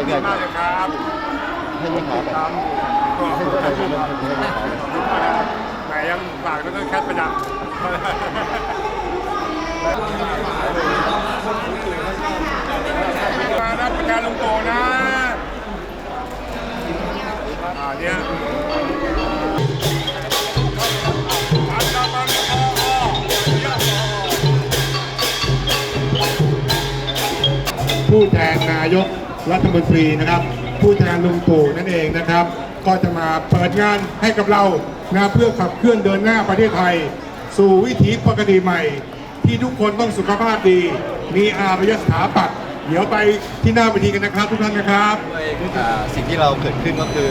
ช่ใช่มากเลยครับให้เลขาครับให้ตัวแทนเรื่องให้เลขาแหมยังฝากต้นแคทประจำมารับประทานลุงโตนะอ่าเนี่ยอันนดับผู้แทนนายก รัฐมนตรีนะครับ ผู้แทนลุงตู่นั่นเองนะครับ ก็จะมาเปิดงานให้กับเรานะเพื่อขับเคลื่อนเดินหน้าประเทศไทย สู่วิถีปกติใหม่ ที่ทุกคนต้องสุขภาพดี มีอารยสถาปัตย์เดี๋ยวไปที่หน้าเวทีกันนะครับ ทุกท่านนะครับด้วยสิ่งที่เราเกิดขึ้นก็คือ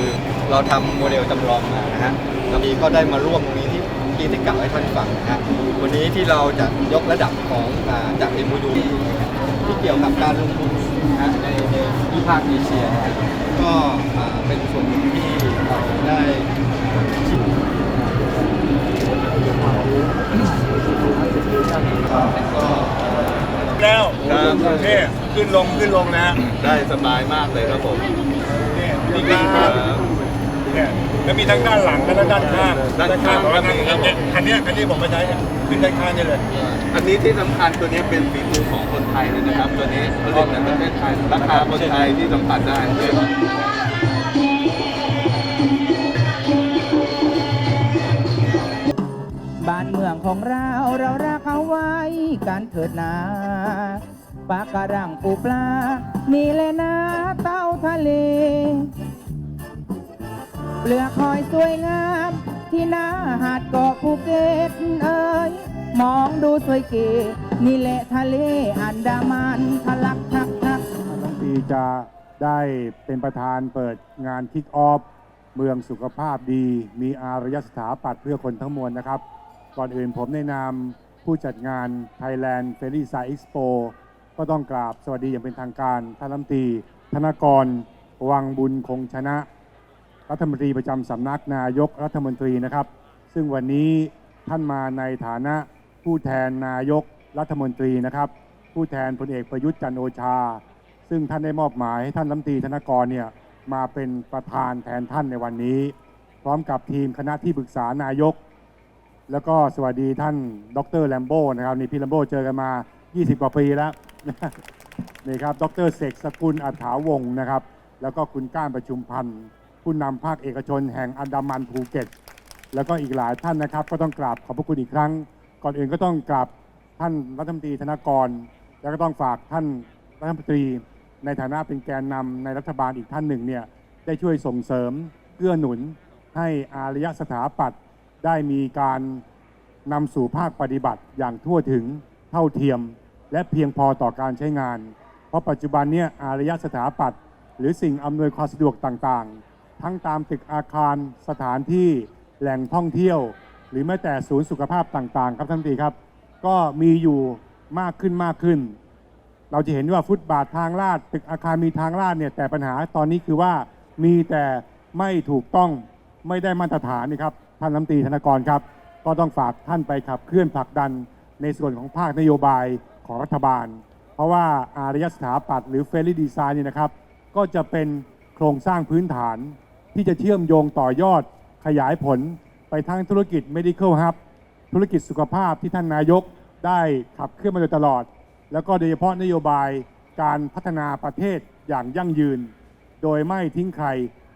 เราทำโมเดลจำลองมานะฮะแล้วมีก็ได้มาร่วมตรงนี้ที่ที่ได้กล่าวให้ท่านฟังนะฮะวันนี้ที่เราจะยกระดับของอ่าจาก MOU ที่เกี่ยวกับการลงทุน ฮะในในภูมิภาคเอเชียนะฮะก็อ่าเป็นส่วนหนึ่งที่เราได้แล้วครับนี่ขึ้นลงขึ้นลงนะได้สบายมากเลยครับผม นี่นี่ครับ เนี่ยแล้วมีทั้งด้านหลังและด้านข้างด้านข้างของก็มีครับผมอันเนี้ยอันนี้ผมมาใช้เนี่ยขึ้นด้านข้างนี่เลยอันนี้ที่สำคัญตัวนี้เป็นฝีมือของคนไทยเลยนะครับ ตัวนี้ผลิตในประเทศไทยราคาคนไทยที่สัมผัสได้ด้วยบ้านเมืองของเราเรารักเอาไว้กันเถิดนาปลาการังปูปลามีเลยนะเต้าทะเล เปลือกหอยสวยงาม ที่หน้าหาดเกาะภูเก็ตเอ้ยมองดูสวยเก๋นี่แหละทะเลอันดามันทะลักทักทักบางทีจะได้เป็นประธานเปิดงานคิกออฟเมืองสุขภาพดี มีอารยสถาปัตย์เพื่อคนทั้งมวลนะครับ ก่อนอื่นผมในนามผู้จัดงาน Thailand f e r r y s i e Expo ก็ต้องกราบสวัสดีอย่างเป็นทางการท่านรัฐมนตรีธนกร วังบุญคงชนะ รัฐมนตรีประจำสำนักนายกรัฐมนตรีนะครับ ซึ่งวันนี้ท่านมาในฐานะผู้แทนนายกรัฐมนตรีนะครับ ผู้แทนพลเอกประยุทธ์จันโอชา ซึ่งท่านได้มอบหมายให้ท่านรัฐมนตรีธนกรเนี่ยมาเป็นประธานแทนท่านในวันนี้ พร้อมกับทีมคณะที่ปรึกษานายก แล้วก็สวัสดีท่านดรแลมโบ้นะครับนี่พี่แลมโบ้เจอกันมา 20 กว่าปีแล้วนี่ครับดรเสกสกุลอัฐาวงศ์นะครับ แล้วก็คุณก้านประชุมพันธ์ ผู้นำภาคเอกชนแห่งอันดามันภูเก็ต แล้วก็อีกหลายท่านนะครับ ก็ต้องกราบขอบพระคุณอีกครั้ง ก่อนอื่นก็ต้องกราบท่านรัฐมนตรีธนกร แล้วก็ต้องฝากท่านรัฐมนตรี ในฐานะเป็นแกนนำในรัฐบาลอีกท่านหนึ่งเนี่ยได้ช่วยส่งเสริมเกื้อหนุน ให้อารยสถาปัตย์ได้มีการนำสู่ภาคปฏิบัติอย่างทั่วถึงเท่าเทียม และเพียงพอต่อการใช้งาน เพราะปัจจุบันเนี่ยอารยสถาปัตย์หรือสิ่งอำนวยความสะดวกต่างๆ ทั้งตามตึกอาคารสถานที่แหล่งท่องเที่ยว หรือแม้แต่ศูนย์สุขภาพต่างๆ ครับท่านตีครับ ก็มีอยู่มากขึ้นมากขึ้น เราจะเห็นว่าฟุตบาททางลาด ตึกอาคารมีทางลาดเนี่ยแต่ปัญหาตอนนี้คือว่ามีแต่ไม่ถูกต้องไม่ได้มาตรฐานนี่ครับท่านรัฐมนตรีธนกรครับ ก็ต้องฝากท่านไปขับเคลื่อนผลักดันในส่วนของภาคนโยบายของรัฐบาล เพราะว่าอารยสถาปัตย์หรือเฟร y ดีไซน์เนี่ยนะครับ ก็จะเป็นโครงสร้างพื้นฐาน ที่จะเชื่อมโยงต่อยอดขยายผลไปทั้งธุรกิจ medical hub ธุรกิจสุขภาพที่ท่านนายกได้ขับเคลื่อนมาโดยตลอด แล้วก็โดยเฉพาะนโยบายการพัฒนาประเทศอย่างยั่งยืน โดยไม่ทิ้งใคร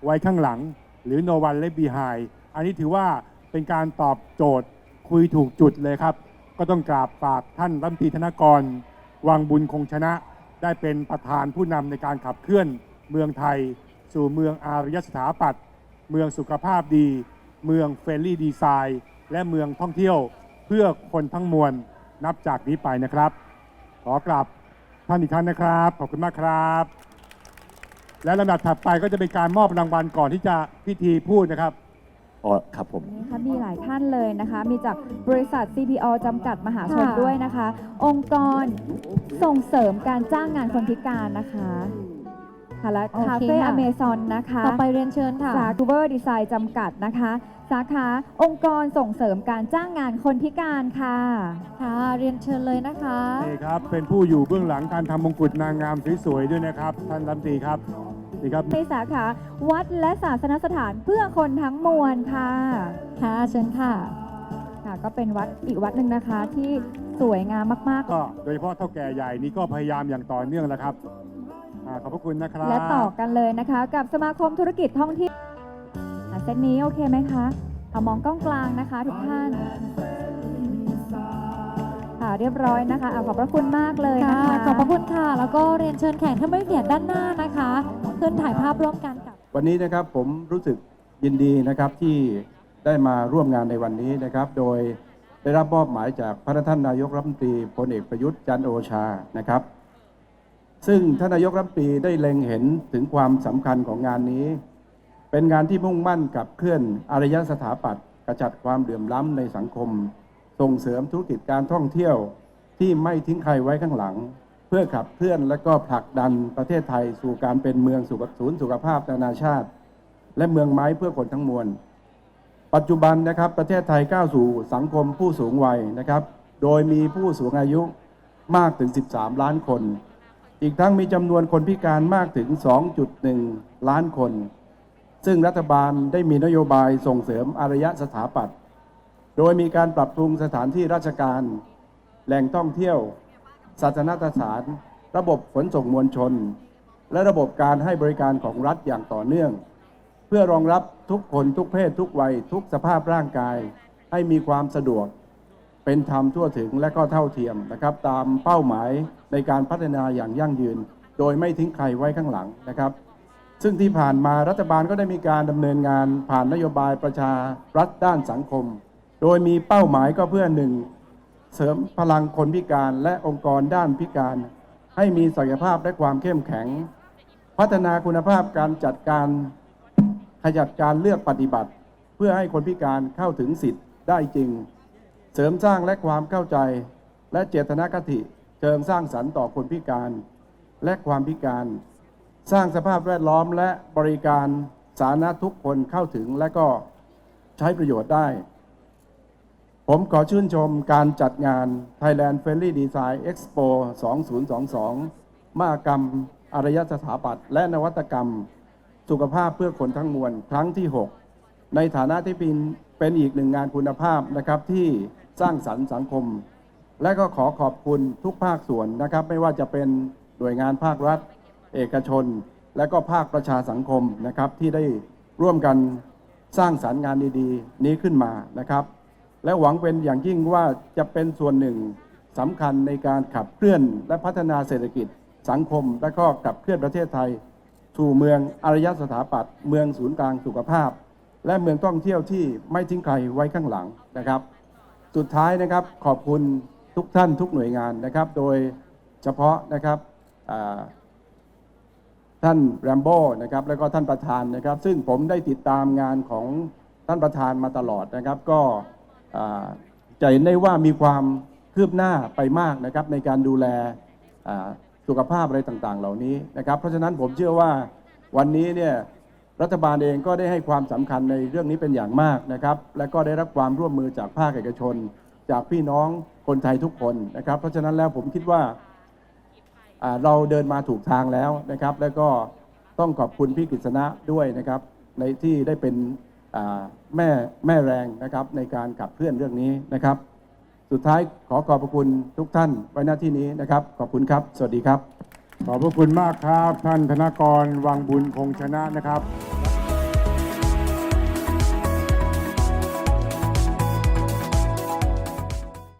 ไว้ข้างหลัง หรือ no one left behind อันนี้ถือว่าเป็นการตอบโจทย์คุยถูกจุดเลยครับ ก็ต้องกราบฝากท่านรัฐมนตรีธนกร วังบุญคงชนะ ได้เป็นประธานผู้นำในการขับเคลื่อนเมืองไทย สู่เมืองอารยสถาปัตย์เมืองสุขภาพดี เมืองเฟรนลี่ดีไซน์และเมืองท่องเที่ยวเพื่อคนทั้งมวลนับจากนี้ไปนะครับ ขอกราบท่านอีกครั้งนะครับ ขอบคุณมากครับ และลำดับถัดไปก็จะเป็นการมอบรางวัลก่อนที่จะพิธีพูดนะครับ อ๋อครับผมนี่ค่ะมีหลายท่านเลยนะคะ มีจากบริษัท CPO จำกัดมหาชนค่ะ ด้วยนะคะ องค์กรส่งเสริมการจ้างงานคนพิการนะคะ ค่ะและโอเคคาเฟ่ค่ะ อเมซอนนะคะ ต่อไปเรียนเชิญค่ะ จากคูเวอร์ดีไซน์จำกัดนะคะ สาขาองค์กรส่งเสริมการจ้างงานคนพิการค่ะ ค่ะ เรียนเชิญเลยนะคะ นี่ครับ เป็นผู้อยู่เบื้องหลังการทำมงกุฎนางงามสวยๆด้วยนะครับ ท่านรัฐมนตรีครับดีครับ ในสาขาวัดและศาสนสถานเพื่อคนทั้งมวลค่ะค่ะ เชิญค่ะ ค่ะก็เป็นวัดอีกวัดหนึ่งนะคะที่สวยงามมากก็โดยเฉพาะเท่าแก่ใหญ่นี้ก็พยายามอย่างต่อเนื่องแล้วครับ อ่าขอบพระคุณนะครับๆและต่อกันเลยนะคะ กับสมาคมธุรกิจท่องเที่ยวอะเซตนี้โอเคไหมคะเอามองกล้องกลางนะคะ ทุกท่านค่ะเรียบร้อยนะคะเอาขอบพระคุณมากเลยนะค่ะคะขอบพระคุณค่ะ แล้วก็เรียนเชิญแขกท่านไม่เบียดด้านหน้านะคะขึ้นถ่ายภาพร่วมกันกับ วันนี้นะครับผมรู้สึกยินดีนะครับที่ได้มาร่วมงานในวันนี้นะครับ โดยได้รับมอบหมายจากพระท่านนายกรัฐมนตรีพลเอกประยุทธ์จันทร์โอชานะครับ ซึ่งท่านนายกรัฐมนตรีได้เล็งเห็นถึงความสำคัญของงานนี้ เป็นงานที่มุ่งมั่นกับเคลื่อนอารยสถาปัตย์กระจัดความเหลื่อมล้ำในสังคม ส่งเสริมธุรกิจการท่องเที่ยวที่ไม่ทิ้งใครไว้ข้างหลัง เพื่อขับเคลื่อนและก็ผลักดันประเทศไทยสู่การเป็นเมืองสุขศูนย์สุขภาพนานาชาติ และเมืองไม้เพื่อคนทั้งมวล ปัจจุบันนะครับประเทศไทยก้าวสู่สังคมผู้สูงวัยนะครับ โดยมีผู้สูงอายุมากถึง 13 ล้านคน อีกทั้งมีจำนวนคนพิการมากถึง 2.1 ล้านคน ซึ่งรัฐบาลได้มีนโยบายส่งเสริมอารยสถาปัตย์โดยมีการปรับปรุงสถานที่ราชการ แหล่งท่องเที่ยว ศาสนสถาน ระบบขนส่งมวลชน และระบบการให้บริการของรัฐอย่างต่อเนื่อง เพื่อรองรับทุกคนทุกเพศทุกวัยทุกสภาพร่างกาย ให้มีความสะดวก เป็นธรรมทั่วถึงและก็เท่าเทียมนะครับ ตามเป้าหมายในการพัฒนาอย่างยั่งยืน โดยไม่ทิ้งใครไว้ข้างหลังนะครับ ซึ่งที่ผ่านมารัฐบาลก็ได้มีการดำเนินงานผ่านนโยบายประชารัฐด้านสังคม โดยมีเป้าหมายก็เพื่อหนึ่งเสริมพลังคนพิการและองค์กรด้านพิการ ให้มีศักยภาพและความเข้มแข็ง พัฒนาคุณภาพการจัดการขยัดการเลือกปฏิบัติ เพื่อให้คนพิการเข้าถึงสิทธิ์ได้จริง เสริมสร้างและความเข้าใจ และเจตนคติเชิงสร้างสรรค์ต่อคนพิการ และความพิการ สร้างสภาพแวดล้อมและบริการสาธารณะทุกคนเข้าถึงและก็ใช้ประโยชน์ได้ ผมขอชื่นชมการจัดงาน Thailand Friendly Design Expo 2022 มหกรรมอารยสถาปัตย์และนวัตกรรม สุขภาพเพื่อคนทั้งมวลครั้งที่ 6 ในฐานะที่เป็นเป็นอีกหนึ่งงานคุณภาพนะครับที่ สร้างสรรค์สังคม และก็ขอขอบคุณทุกภาคส่วนนะครับ ไม่ว่าจะเป็นหน่วยงานภาครัฐ เอกชน และก็ภาคประชาสังคมนะครับ ที่ได้ร่วมกันสร้างสรรค์งานดีๆ นี้ขึ้นมานะครับ และหวังเป็นอย่างยิ่งว่าจะเป็นส่วนหนึ่งสำคัญในการขับเคลื่อนและพัฒนาเศรษฐกิจสังคม และก็ขับเคลื่อนประเทศไทย สู่เมืองอารยสถาปัตย์เมืองศูนย์กลางสุขภาพ และเมืองท่องเที่ยวที่ไม่ทิ้งใครไว้ข้างหลังนะครับ สุดท้ายนะครับขอบคุณทุกท่านทุกหน่วยงานนะครับ โดยเฉพาะนะครับท่านแรมโบ้นะครับแล้วก็ท่านประธานนะครับ ซึ่งผมได้ติดตามงานของท่านประธานมาตลอดนะครับ ก็จะเห็นได้ว่ามีความคืบหน้าไปมากนะครับในการดูแลสุขภาพอะไรต่างๆ เหล่านี้นะครับ เพราะฉะนั้นผมเชื่อว่าวันนี้เนี่ย รัฐบาลเองก็ได้ให้ความสำคัญในเรื่องนี้เป็นอย่างมากนะครับ และก็ได้รับความร่วมมือจากภาคเอกชน จากพี่น้องคนไทยทุกคนนะครับ เพราะฉะนั้นแล้วผมคิดว่าเราเดินมาถูกทางแล้วนะครับ แล้วก็ต้องขอบคุณพี่กฤษณะด้วยนะครับ ในที่ได้เป็นแม่แม่แรงนะครับในการขับเคลื่อนเรื่องนี้นะครับ สุดท้ายขอขอบพระคุณทุกท่านไว้หน้าที่นี้นะครับ ขอบคุณครับ สวัสดีครับ ขอบพระคุณมากครับ ท่านธนกรวังบุญคงชนะนะครับ